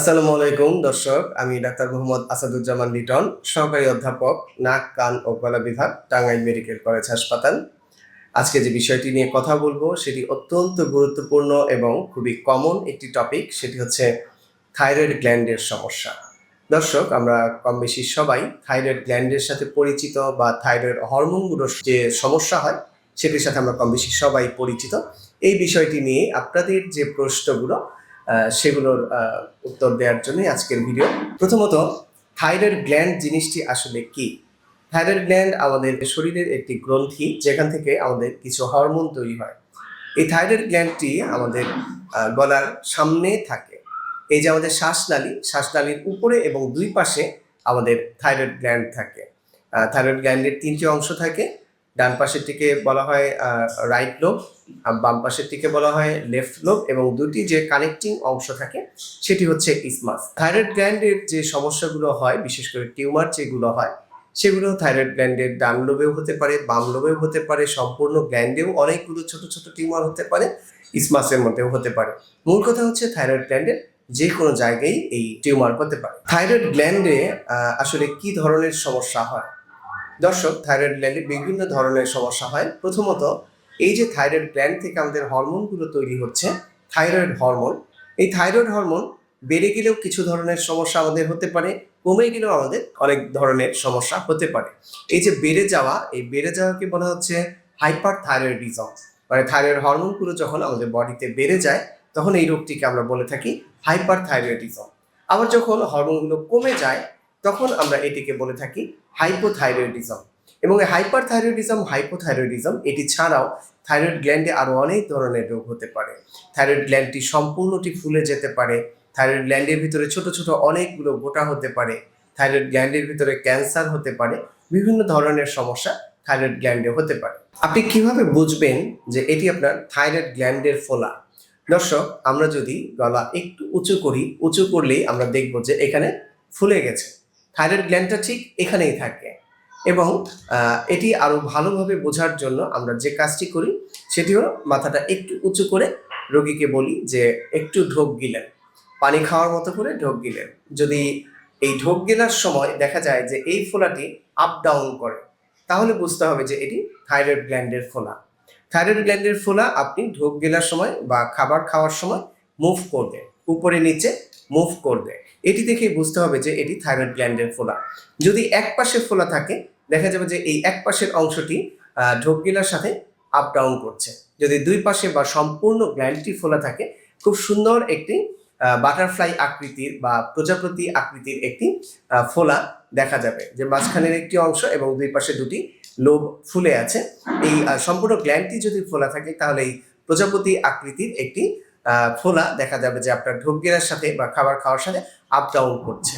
আসসালামু আলাইকুম, দর্শক। আমি ডাক্তার মোহাম্মদ আসাদুজ্জামান লিটন, সহকারী অধ্যাপক, নাক, কান ও গলা বিভাগ, টাঙ্গাইল মেডিকেল কলেজ হাসপাতাল। আজকে যে বিষয়টি নিয়ে কথা বলব, সেটি অত্যন্ত গুরুত্বপূর্ণ এবং খুবই কমন একটি টপিক সেটি হচ্ছে থাইরয়েড গ্ল্যান্ডের সমস্যা। দর্শক, আমরা কম বেশি সবাই থাইরয়েড গ্ল্যান্ডের সাথে পরিচিত বা থাইরয়েড হরমোনগুলোর যে সমস্যা হয়, সেটির সাথে আমরা কম বেশি সবাই পরিচিত। এই বিষয়টি নিয়ে আপনাদের যে প্রশ্নগুলো সেগুলোর উত্তর দেওয়ার জন্যই আজকের ভিডিও প্রথমত থাইরয়েড গ্ল্যান্ড জিনিসটি আসলে কি? থাইরয়েড গ্ল্যান্ড আমাদের শরীরের একটি গ্রন্থি, যেখান থেকে আমাদের কিছু হরমোন তৈরি হয়। এই থাইরয়েড গ্ল্যান্ডটি আমাদের গলার সামনে থাকে। এই যে আমাদের শ্বাসনালী, শ্বাসনালীর উপরে এবং দুই পাশে আমাদের থাইরয়েড গ্ল্যান্ড থাকে। থাইরয়েড গ্ল্যান্ডের তিনটি অংশ থাকে ডান পাশের পাশেরটিকে বলা হয় রাইট লোব বাম পাশেরটিকে বলা হয় লেফট লোব এবং দুটি যে কানেক্টিং অংশ থাকে সেটি হচ্ছে ইসমাস থাইরয়েড গ্ল্যান্ডের যে সমস্যাগুলো হয়, বিশেষ করে টিউমার যেগুলো হয়, সেগুলো থাইরয়েড গ্ল্যান্ডের ডান লোবেও হতে পারে, বাম লোবেও হতে পারে, সম্পূর্ণ গ্ল্যান্ডেও অনেকগুলো ছোট ছোট টিউমার হতে পারে ইসমাসের মধ্যেও হতে পারে। মূল কথা হচ্ছে থাইরয়েড গ্ল্যান্ডের যে কোনো জায়গায় এই টিউমার হতে পারে। থাইরয়েড গ্ল্যান্ডে আসলে কি ধরনের সমস্যা হয়? দর্শক, থাইরয়েড গ্ল্যান্ডে বিভিন্ন ধরনের সমস্যা হয়। প্রথমত, এই যে থাইরয়েড গ্ল্যান্ড থেকে আমাদের হরমোনগুলো তৈরি হচ্ছে, থাইরয়েড হরমোন, এই থাইরয়েড হরমোন বেড়ে গেলেও কিছু ধরনের সমস্যা আমাদের হতে পারে, কমে গেলেও আমাদের অনেক ধরনের সমস্যা হতে পারে। এই যে বেড়ে যাওয়া, এই বেড়ে যাওয়াকে বলা হচ্ছে হাইপার থাইরয়েডিজম মানে থাইরয়েড হরমোনগুলো যখন আমাদের বডিতে বেড়ে যায়, তখন এই রোগটিকে আমরা বলে থাকি হাইপার থাইরয়েডিজম আবার যখন হরমোনগুলো কমে যায় তখন আমরা এটিকে বলে থাকি হাইপোথাইরয়েডিজম এবং এই থাইরয়েডিজম হাইপোথাইরয়েডিজম এটি ছাড়াও থাইরয়েড গ্ল্যান্ডে আরও অনেক ধরনের রোগ হতে পারে। থাইরয়েড গ্ল্যান্ডটি সম্পূর্ণটি ফুলে যেতে পারে। থাইরয়েড গ্ল্যান্ডের ভিতরে ছোট ছোট অনেকগুলো গোটা হতে পারে। থাইরয়েড গ্ল্যান্ডের ভিতরে ক্যান্সার হতে পারে। বিভিন্ন ধরনের সমস্যা থাইরয়েড গ্ল্যান্ডে হতে পারে। আপনি কীভাবে বুঝবেন যে এটি আপনার থাইরয়েড গ্ল্যান্ডের ফোলা? দর্শক, আমরা যদি গলা একটু উঁচু করি, উঁচু করলেই আমরা দেখব যে এখানে ফুলে গেছে। থাইরয়েড গ্ল্যান্ডটা ঠিক এখানেই থাকে। এবং এটি আরও ভালোভাবে বোঝার জন্য আমরা যে কাজটি করি, সেটি হলো মাথাটা একটু উঁচু করে রোগীকে বলি যে একটু ঢোক গিলেন। পানি খাওয়ার মতো করে ঢোক গিলেন। যদি এই ঢোক গেলার সময় দেখা যায় যে এই ফোলাটি আপ ডাউন করে, তাহলে বুঝতে হবে যে এটি থাইরয়েড গ্ল্যান্ডের ফোলা। থাইরয়েড গ্ল্যান্ডের ফোলা আপনি ঢোক গেলার সময় বা খাবার খাওয়ার সময় মুভ করবে, উপরে নিচে মুভ করবে। এটি দেখে বুঝতে হবে যে এটি থাইরয়েড গ্ল্যান্ডের ফোলা। যদি এক পাশে ফোলা থাকে দেখা যাবে যে এই এক পাশের অংশটি আহ, ঢোক গিলার সাথে আপ ডাউন করছে। যদি দুই পাশে বা সম্পূর্ণ গ্ল্যান্ডটি ফোলা থাকে খুব সুন্দর একটি বাটারফ্লাই আকৃতির বা প্রজাপতি আকৃতির একটি ফোলা দেখা যাবে। যে মাঝখানের একটি অংশ এবং দুই পাশে দুটি লোভ ফুলে আছে। এই সম্পূর্ণ গ্ল্যান্ডটি যদি ফোলা থাকে তাহলে এই প্রজাপতি আকৃতির একটি ফোলা দেখা যাবে যে আপনার ঢোক গিলার সাথে বা খাবার খাওয়ার সাথে আপ ডাউন করছে।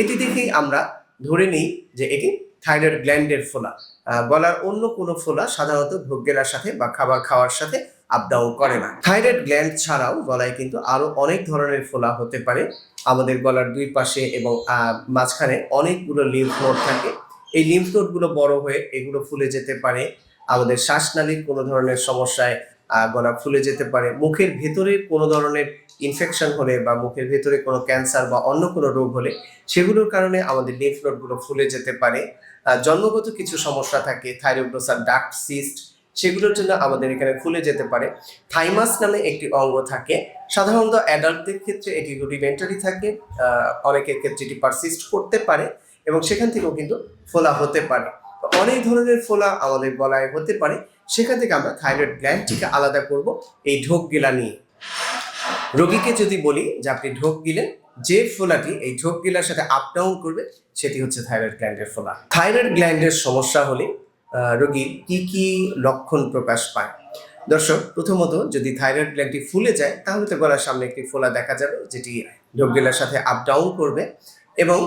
এটি দেখেই আমরা ধরে নিই যে এটি থাইরয়েড গ্ল্যান্ডের ফোলা। গলার অন্য কোনো ফোলা সাধারণত ঢোক গেলার সাথে বা খাবার খাওয়ার সাথে আপ ডাউন করে না। থাইরয়েড গ্ল্যান্ড ছাড়াও গলায় কিন্তু আরও অনেক ধরনের ফোলা হতে পারে। আমাদের গলার দুই পাশে এবং মাঝখানে অনেকগুলো লিম্ফ নোড থাকে। এই লিম্ফ নোডগুলো বড় হয়ে এগুলো ফুলে যেতে পারে। আমাদের শ্বাসনালীর কোনো ধরনের সমস্যায় গলা ফুলে যেতে পারে। মুখের ভেতরে কোনো ধরনের ইনফেকশন হলে বা মুখের ভেতরে কোনো ক্যান্সার বা অন্য কোনো রোগ হলে সেগুলোর কারণে আমাদের লিম্ফ নোডগুলো ফুলে যেতে পারে। জন্মগত কিছু সমস্যা থাকে থাইরোগ্লোসার ডাক্ট সিস্ট সেগুলোর জন্য আমাদের এখানে ফুলে যেতে পারে। থাইমাস নামে একটি অঙ্গ থাকে। সাধারণত অ্যাডাল্টদের ক্ষেত্রে এটি রুডিমেন্টারি থাকে অনেকের ক্ষেত্রে এটি পারসিস্ট করতে পারে এবং সেখান থেকেও কিন্তু ফোলা হতে পারে। অনেক ধরনের ফোলা আমাদের গলায় হতে পারে। সেখান থেকে আমরা থাইরয়েড গ্ল্যান্ডটিকে আলাদা করব এই ঢোক গিলা নিয়ে। রোগীকে যদি বলি যে আপনি ঢোক গিলেন যে ফোলাটি, এই ঢোক গিলার সাথে আপ ডাউন করবে, সেটি হচ্ছে থাইরয়েড গ্ল্যান্ডের ফোলা। থাইরয়েড গ্ল্যান্ডের সমস্যা হলে রোগীর কি কি লক্ষণ প্রকাশ পায়? দর্শক, প্রথমত যদি থাইরয়েড গ্ল্যান্ডটি ফুলে যায়, তাহলে তো গলার সামনে একটি ফোলা দেখা যাবে, যেটি ঢোক গিলার সাথে আপ ডাউন করবে এবং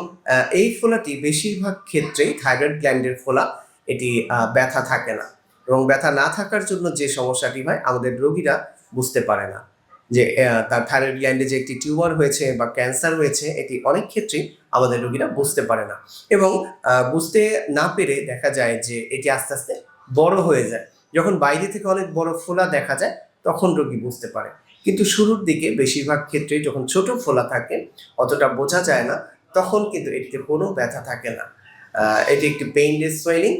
এই ফোলাটি বেশিরভাগ ক্ষেত্রেই থাইরয়েড গ্ল্যান্ডের ফোলা, এটি ব্যথা থাকে না। এবং ব্যথা না থাকার জন্য যে সমস্যাটি হয়, আমাদের রোগীরা বুঝতে পারে না। যে তার থাইরয়েড গ্ল্যান্ডে যে একটি টিউমার হয়েছে বা ক্যান্সার হয়েছে, এটি অনেক ক্ষেত্রেই আমাদের রোগীরা বুঝতে পারে না। এবং বুঝতে না পেরে দেখা যায় যে, এটি আস্তে আস্তে বড় হয়ে যায়। যখন বাইরে থেকে অনেক বড় ফোলা দেখা যায়, তখন রোগী বুঝতে পারে। কিন্তু শুরুর দিকে বেশিরভাগ ক্ষেত্রে যখন ছোট ফোলা থাকে, অতটা বোঝা যায় না, তখন কিন্তু এটিতে কোনো ব্যথা থাকে না। এটি একটি পেইনলেস সোয়েলিং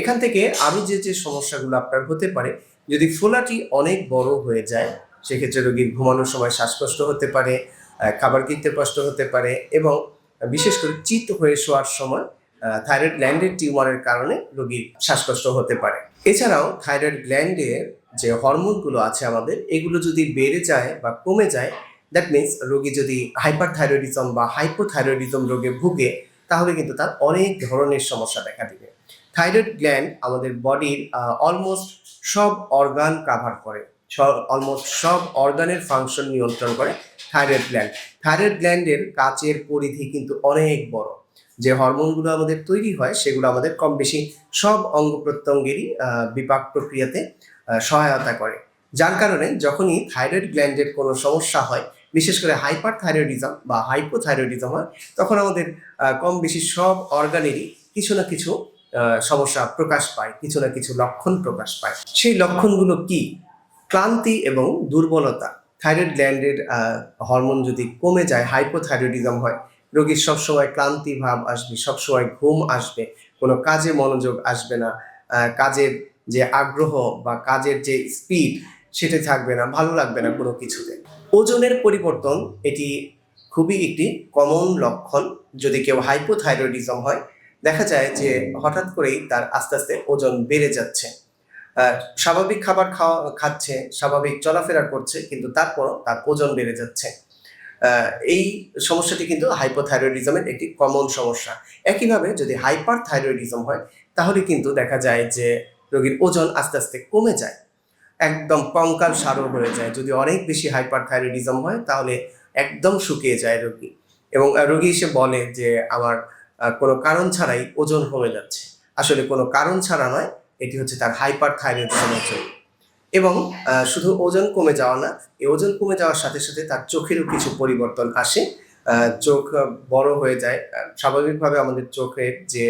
এখান থেকে আমি যে যে সমস্যাগুলো আপনার হতে পারে, যদি ফোলাটি অনেক বড় হয়ে যায়, সেক্ষেত্রে রোগীর ঘুমানোর সময় শ্বাসকষ্ট হতে পারে খাবার কিনতে কষ্ট হতে পারে এবং বিশেষ করে চিত হয়ে শোয়ার সময় থাইরয়েড গ্ল্যান্ডের টিউমারের কারণে রোগীর শ্বাসকষ্ট হতে পারে। এছাড়াও থাইরয়েড গ্ল্যান্ডের যে হরমোনগুলো আছে আমাদের, এগুলো যদি বেড়ে যায় বা কমে যায় দ্যাট মিনস রোগী যদি হাইপার থাইরয়েডিজম বা হাইপোথাইরয়েডিজম রোগে ভুগে, তাহলে কিন্তু তার অনেক ধরনের সমস্যা দেখা দিবে। থাইরয়েড গ্ল্যান্ড আমাদের বডির অলমোস্ট সব অর্গান কাভার করে। অলমোস্ট সব অর্গানের ফাংশন নিয়ন্ত্রণ করে থাইরয়েড গ্ল্যান্ড থাইরয়েড গ্ল্যান্ডের কাচের পরিধি কিন্তু অনেক বড়। যে হরমোনগুলো আমাদের তৈরি হয়, সেগুলো আমাদের কম বেশি সব অঙ্গ প্রত্যঙ্গেরই বিপাক প্রক্রিয়াতে সহায়তা করে। যার কারণে যখনই থাইরয়েড গ্ল্যান্ডের কোনো সমস্যা হয়, বিশেষ করে হাইপার থাইরয়েডিজম বা হাইপোথাইরয়েডিজম হয়, তখন আমাদের কম বেশি সব অর্গানেরই কিছু না কিছু সমস্যা প্রকাশ পায়, কিছু না কিছু লক্ষণ প্রকাশ পায়। সেই লক্ষণগুলো কি? ক্লান্তি এবং দুর্বলতা। থাইরয়েড গ্ল্যান্ডের হরমোন যদি কমে যায়, হাইপোথাইরয়েডিজম হয়, রোগীর সবসময় ক্লান্তি ভাব আসবে, সবসময় ঘুম আসবে, কোনো কাজে মনোযোগ আসবে না। কাজের যে আগ্রহ বা কাজের যে স্পিড, সেটা থাকবে না, ভালো লাগবে না কোনো কিছুতে। ওজনের পরিবর্তন এটি খুবই একটি কমন লক্ষণ। যদি কেউ হাইপোথাইরয়েডিজম হয় দেখা যায় যে হঠাৎ করেই তার আস্তে আস্তে ওজন বেড়ে যাচ্ছে। স্বাভাবিক খাবার খাওয়া, খাচ্ছে, স্বাভাবিক চলাফেরা করছে, কিন্তু তারপরও তার ওজন বেড়ে যাচ্ছে। এই সমস্যাটি কিন্তু হাইপোথাইরয়েডিজমের একটি কমন সমস্যা। একইভাবে যদি হাইপার থাইরয়েডিজম হয়, তাহলে কিন্তু দেখা যায় যে রোগীর ওজন আস্তে আস্তে কমে যায়। একদম কঙ্কাল সারও হয়ে যায়। যদি অনেক বেশি হাইপার থাইরয়েডিজম হয়, তাহলে একদম শুকিয়ে যায় রোগী। এবং রোগী এসে বলে যে, আমার কোনো কারণ ছাড়াই ওজন কমে যাচ্ছে। আসলে কোনো কারণ ছাড়া নয়, এটি হচ্ছে তার হাইপার থাইরয়েডিজমের জন্য। এবং শুধু ওজন কমে যাওয়া না, এই ওজন কমে যাওয়ার সাথে সাথে তার চোখেরও কিছু পরিবর্তন আসে। চোখ বড় হয়ে যায়। স্বাভাবিকভাবে আমাদের চোখের যে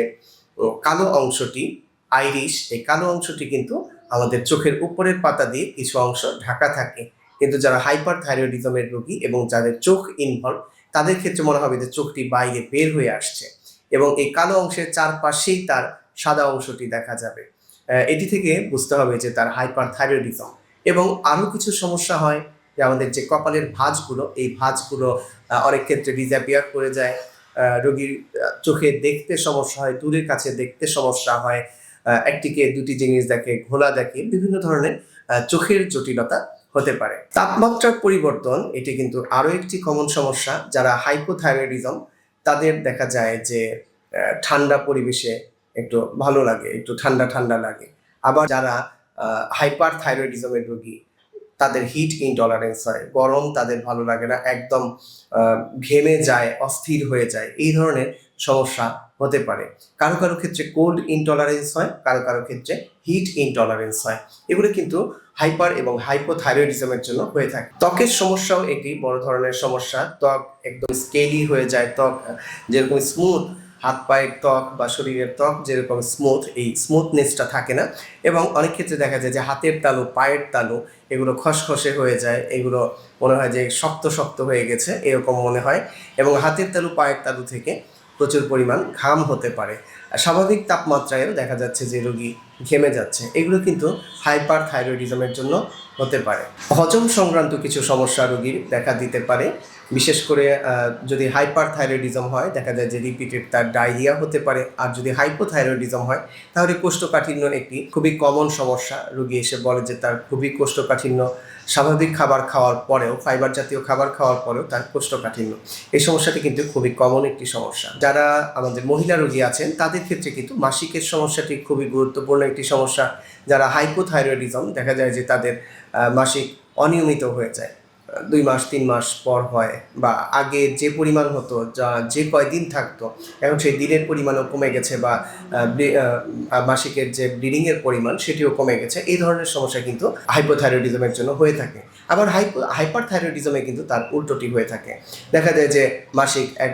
কালো অংশটি, আইরিশ, এই কালো অংশটি কিন্তু আমাদের চোখের উপরের পাতা দিয়ে কিছু অংশ ঢাকা থাকে। কিন্তু যারা হাইপার থাইরয়েডিজমের রোগী এবং যাদের চোখ ইনভলভ তাদের ক্ষেত্রে মনে হবে যে চোখটি বাইরে বের হয়ে আসছে। এবং এই কালো অংশের চারপাশেই তার সাদা অংশটি দেখা যাবে। এটি থেকে বুঝতে হবে যে তার হাইপার থাইরয়েডিজম এবং আরও কিছু সমস্যা হয় যে আমাদের যে কপালের ভাঁজগুলো, এই ভাঁজগুলো অনেক ক্ষেত্রে ডিজাপিয়ার করে যায়। রোগীর চোখে দেখতে সমস্যা হয়, দূরের কাছে দেখতে সমস্যা হয়। একটিকে দুটি জিনিস দেখে, ঘোলা দেখে, বিভিন্ন ধরনের চোখের জটিলতা হতে পারে। তাপমাত্রার পরিবর্তন, এটি কিন্তু আরও একটি কমন সমস্যা, যারা হাইপোথাইরয়েডিজম তাদের দেখা যায় যে ঠান্ডা পরিবেশে একটু ভালো লাগে, একটু ঠান্ডা ঠান্ডা লাগে। আবার যারা হাইপার থাইরয়েডিজমের রোগী তাদের হিট ইনটলারেন্স হয়, গরম তাদের ভালো লাগে না, একদম ঘেমে যায়, অস্থির হয়ে যায়, এই ধরনের সমস্যা হতে পারে। কারও কারও ক্ষেত্রে কোল্ড ইনটলারেন্স হয়, কারও কারও ক্ষেত্রে হিট ইনটলারেন্স হয়। এগুলো কিন্তু হাইপার এবং হাইপোথাইরয়েডিজমের জন্য হয়ে থাকে। ত্বকের সমস্যাও একটি বড় ধরনের সমস্যা। ত্বক একদম স্কেলি হয়ে যায়, ত্বক যেরকম স্মুথ হাত পায়ের ত্বক বা শরীরের ত্বক যেরকম স্মুথ এই স্মুথনেসটা থাকে না। এবং অনেক ক্ষেত্রে দেখা যায় যে হাতের তালু, পায়ের তালু, এগুলো খসখসে হয়ে যায়, এগুলো মনে হয় যে শক্ত শক্ত হয়ে গেছে, এরকম মনে হয়। এবং হাতের তালু, পায়ের তালু থেকে প্রচুর পরিমাণ ঘাম হতে পারে। স্বাভাবিক তাপমাত্রায়ও দেখা যাচ্ছে যে রোগী ঘেমে যাচ্ছে। এগুলো কিন্তু হাইপার থাইরয়েডিজমের জন্য হতে পারে। হজম সংক্রান্ত কিছু সমস্যা রোগীর দেখা দিতে পারে। বিশেষ করে যদি হাইপার থাইরয়েডিজম হয়, দেখা যায় যে রিপিটেড তার ডায়রিয়া হতে পারে। আর যদি হাইপোথাইরয়েডিজম হয়, তাহলে কোষ্ঠকাঠিন্য একটি খুবই কমন সমস্যা। রোগী এসে বলে যে তার খুবই কোষ্ঠকাঠিন্য। স্বাভাবিক খাবার খাওয়ার পরেও ফাইবার জাতীয় খাবার খাওয়ার পরেও তার কোষ্ঠকাঠিন্য। এই সমস্যাটি কিন্তু খুবই কমন একটি সমস্যা। যারা আমাদের মহিলা রোগী আছেন, তাদের ক্ষেত্রে কিন্তু মাসিকের সমস্যাটি খুবই গুরুত্বপূর্ণ একটি সমস্যা। যারা হাইপোথাইরয়েডিজম দেখা যায় যে তাদের মাসিক অনিয়মিত হয়ে যায়। দুই মাস, তিন মাস পর হয় বা আগে যে পরিমাণ হতো, যা যে কয়দিন থাকতো, এখন সেই দিনের পরিমাণও কমে গেছে বা মাসিকের যে ব্লিডিংয়ের পরিমাণ সেটিও কমে গেছে। এই ধরনের সমস্যা কিন্তু হাইপোথাইরয়েডিজমের জন্য হয়ে থাকে। আবার হাইপো হাইপার থাইরয়েডিজমে কিন্তু তার উল্টোটি হয়ে থাকে। দেখা যায় যে মাসিক এক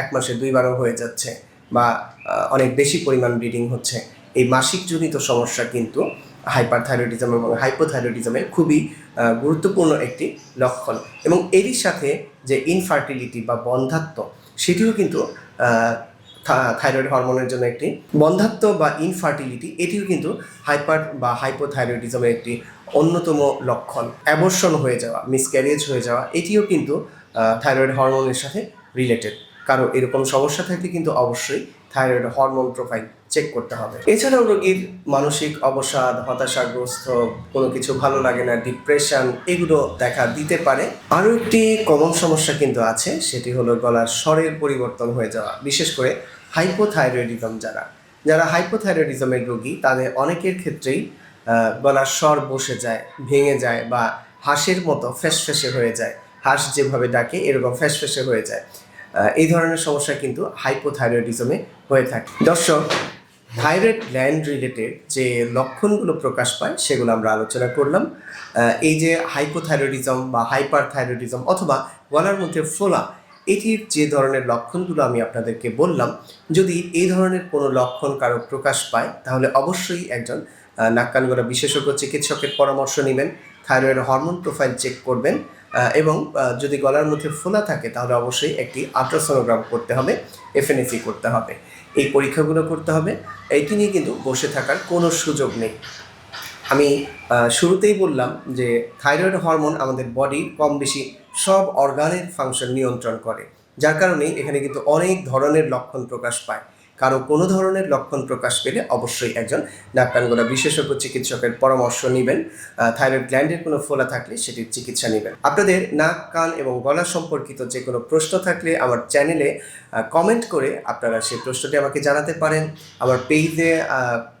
এক মাসে দুইবারও হয়ে যাচ্ছে বা অনেক বেশি পরিমাণ ব্লিডিং হচ্ছে। এই মাসিকজনিত সমস্যা কিন্তু হাইপার থাইরয়েডিজম এবং হাইপোথাইরয়েডিজমের খুবই গুরুত্বপূর্ণ একটি লক্ষণ। এবং এরই সাথে যে ইনফার্টিলিটি বা বন্ধাত্ব সেটিও কিন্তু থাইরয়েড হরমোনের জন্য একটি। বন্ধাত্ব বা ইনফার্টিলিটি এটিও কিন্তু হাইপার বা হাইপোথাইরয়েডিজমের একটি অন্যতম লক্ষণ। অ্যাবর্শন হয়ে যাওয়া মিসক্যারেজ হয়ে যাওয়া, এটিও কিন্তু থাইরয়েড হরমোনের সাথে রিলেটেড কারও এরকম সমস্যা থাকলে কিন্তু অবশ্যই থাইরয়েড হরমোন প্রোফাইল চেক করতে হবে। এছাড়াও রোগীর মানসিক অবসাদ, হতাশাগ্রস্ত, কোনো কিছু ভালো লাগে না ডিপ্রেশন এগুলো দেখা দিতে পারে। আরও একটি কমন সমস্যা কিন্তু আছে, সেটি হলো গলার স্বরের পরিবর্তন হয়ে যাওয়া, বিশেষ করে হাইপোথাইরয়েডিজম যারা। যারা হাইপোথাইরয়েডিজমের রোগী, তাদের অনেকের ক্ষেত্রেই গলার স্বর বসে যায়, ভেঙে যায় বা হাঁসের মতো ফ্যাসফ্যাসে হয়ে যায়। হাঁস যেভাবে ডাকে, এরকম ফ্যাসফ্যাসে হয়ে যায়। এই ধরনের সমস্যা কিন্তু হাইপোথাইরয়েডিজমে হয়ে থাকে। দর্শক থাইরয়েড গ্ল্যান্ড রিলেটেড যে লক্ষণগুলো প্রকাশ পায়, সেগুলো আমরা আলোচনা করলাম। এই যে হাইপোথাইরয়েডিজম বা হাইপার থাইরয়েডিজম অথবা গলার মধ্যে ফোলা, এটির যে ধরনের লক্ষণগুলো আমি আপনাদেরকে বললাম, যদি এই ধরনের কোনো লক্ষণ কারও প্রকাশ পায়, তাহলে অবশ্যই একজন নাক বিশেষজ্ঞ চিকিৎসকের পরামর্শ নেবেন থাইরয়েড হরমোন প্রোফাইল চেক করবেন। এবং যদি গলার মধ্যে ফোলা থাকে, তাহলে অবশ্যই একটি আল্ট্রাসোনোগ্রাম করতে হবে এফএনএসি করতে হবে। এই পরীক্ষাগুলো করতে হবে। এইটি নিয়ে কিন্তু বসে থাকার কোনো সুযোগ নেই। আমি শুরুতেই বললাম যে থাইরয়েড হরমোন আমাদের বডি কম বেশি সব অর্গানের ফাংশন নিয়ন্ত্রণ করে। যার কারণেই এখানে কিন্তু অনেক ধরনের লক্ষণ প্রকাশ পায়। কারও কোনো ধরনের লক্ষণ প্রকাশ পেলে অবশ্যই একজন নাক কান গলা বিশেষজ্ঞ চিকিৎসকের পরামর্শ নেবেন। থাইরয়েড গ্ল্যান্ডের কোনো ফোলা থাকলে সেটির চিকিৎসা নেবেন। আপনাদের নাক, কান এবং গলা সম্পর্কিত যে কোনো প্রশ্ন থাকলে আমার চ্যানেলে কমেন্ট করে আপনারা সেই প্রশ্নটি আমাকে জানাতে পারেন। আমার পেজে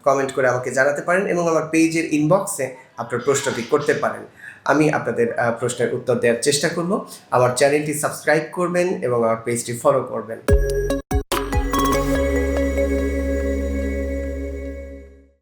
কমেন্ট করে আমাকে জানাতে পারেন এবং আমার পেজের ইনবক্সে আপনার প্রশ্নটি করতে পারেন। আমি আপনাদের প্রশ্নের উত্তর দেওয়ার চেষ্টা করব। আমার চ্যানেলটি সাবস্ক্রাইব করবেন এবং আমার পেজটি ফলো করবেন।